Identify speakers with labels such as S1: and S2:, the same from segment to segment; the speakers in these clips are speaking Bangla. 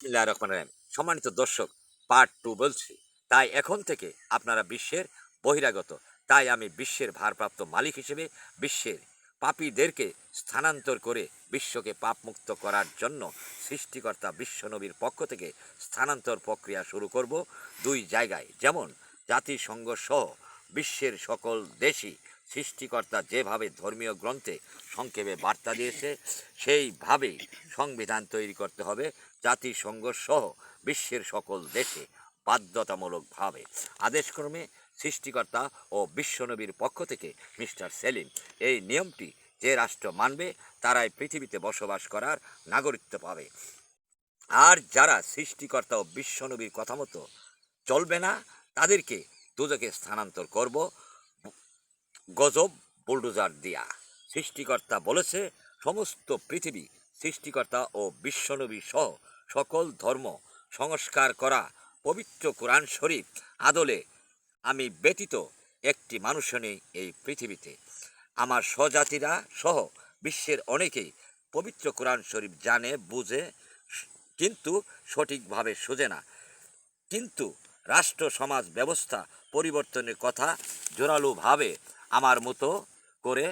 S1: বিসমিল্লাহির রহমানির রহিম। সম্মানিত দর্শক পার্ট টু বলছি তাই এখন থেকে আপনারা বিশ্বের বহিরাগত, তাই আমি বিশ্বের ভারপ্রাপ্ত মালিক হিসেবে বিশ্বের পাপীদেরকে স্থানান্তর করে বিশ্বকে পাপমুক্ত করার জন্য সৃষ্টিকর্তা বিশ্বনবীর পক্ষ থেকে স্থানান্তর প্রক্রিয়া শুরু করব দুই জায়গায় যেমন জাতিসংঘ সহ বিশ্বের সকল দেশই সৃষ্টিকর্তা যেভাবে ধর্মীয় গ্রন্থে সংক্ষেপে বার্তা দিয়েছে, সেইভাবেই সংবিধান তৈরি করতে হবে। জাতিসংঘ সহ বিশ্বের সকল দেশে বাধ্যতামূলকভাবে। আদেশক্রমে সৃষ্টিকর্তা ও বিশ্বনবীর পক্ষ থেকে মিস্টার সেলিম এই নিয়মটি যে রাষ্ট্র মানবে, তারাই পৃথিবীতে বসবাস করার নাগরিকত্ব পাবে। আর যারা সৃষ্টিকর্তা ও বিশ্বনবীর কথা মতো চলবে না, তাদেরকে দুদকে স্থানান্তর করব। গজব বুলডোজার দিয়া। সৃষ্টিকর্তা বলেছে, সমস্ত পৃথিবী সৃষ্টিকর্তা ও বিশ্বনবী সহ সকল ধর্ম সংস্কার করা পবিত্র কোরআন শরীফ আদলে আমি ব্যতীত একটি মানুষ নেই এই পৃথিবীতে। আমার স্বজাতিরা সহ বিশ্বের অনেকেই পবিত্র কোরআন শরীফ জানে, বুঝে, কিন্তু সঠিকভাবে সোজে না। কিন্তু রাষ্ট্র, সমাজ, ব্যবস্থা পরিবর্তনের কথা জোরালোভাবে আমার মতো করে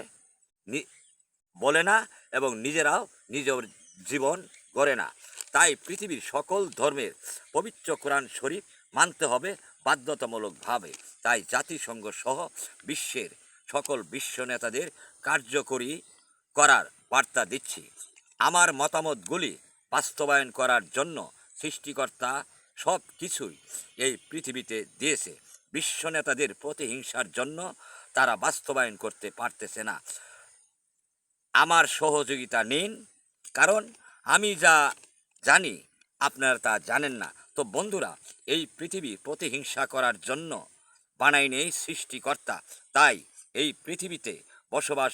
S1: বলে না এবং নিজেরাও নিজের জীবন গড়ে না। তাই পৃথিবীর সকল ধর্মের পবিত্র কোরআন শরীফ মানতে হবে বাধ্যতামূলকভাবে। তাই জাতিসংঘ সহ বিশ্বের সকল বিশ্ব নেতাদের কার্যকরী করার বার্তা দিচ্ছি। আমার মতামতগুলি বাস্তবায়ন করার জন্য সৃষ্টিকর্তা সব কিছুই এই পৃথিবীতে দিয়েছে। বিশ্ব নেতাদের প্রতিহিংসার জন্য তারা বাস্তবায়ন করতে পারতেছে না। আমার সহযোগিতা নিন, কারণ আমি যা জানি, আপনারা তা জানেন না। তো বন্ধুরা, এই পৃথিবী প্রতিহিংসা করার জন্য বানাই নেই সৃষ্টিকর্তা। তাই এই পৃথিবীতে বসবাস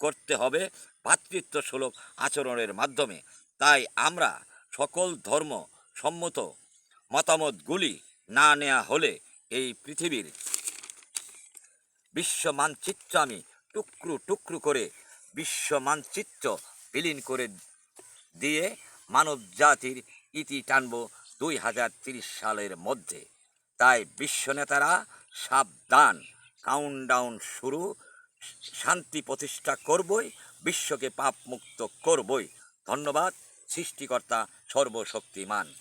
S1: করতে হবে ভাতৃত্ব সুলভ আচরণের মাধ্যমে। তাই আমরা সকল ধর্ম সম্মত মতামতগুলি না নেওয়া হলে এই পৃথিবীর বিশ্ব মানচিত্র আমি টুকরো টুকরো করে বিশ্ব মানচিত্র বিলীন করে দিয়ে মানব জাতির ইতি টানব দুই হাজার তিরিশ সালের মধ্যে। তাই বিশ্ব নেতারা সাবধান। কাউন্টডাউন শুরু। শান্তি প্রতিষ্ঠা করবই, বিশ্বকে পাপমুক্ত করবই। ধন্যবাদ, সৃষ্টিকর্তা সর্বশক্তিমান।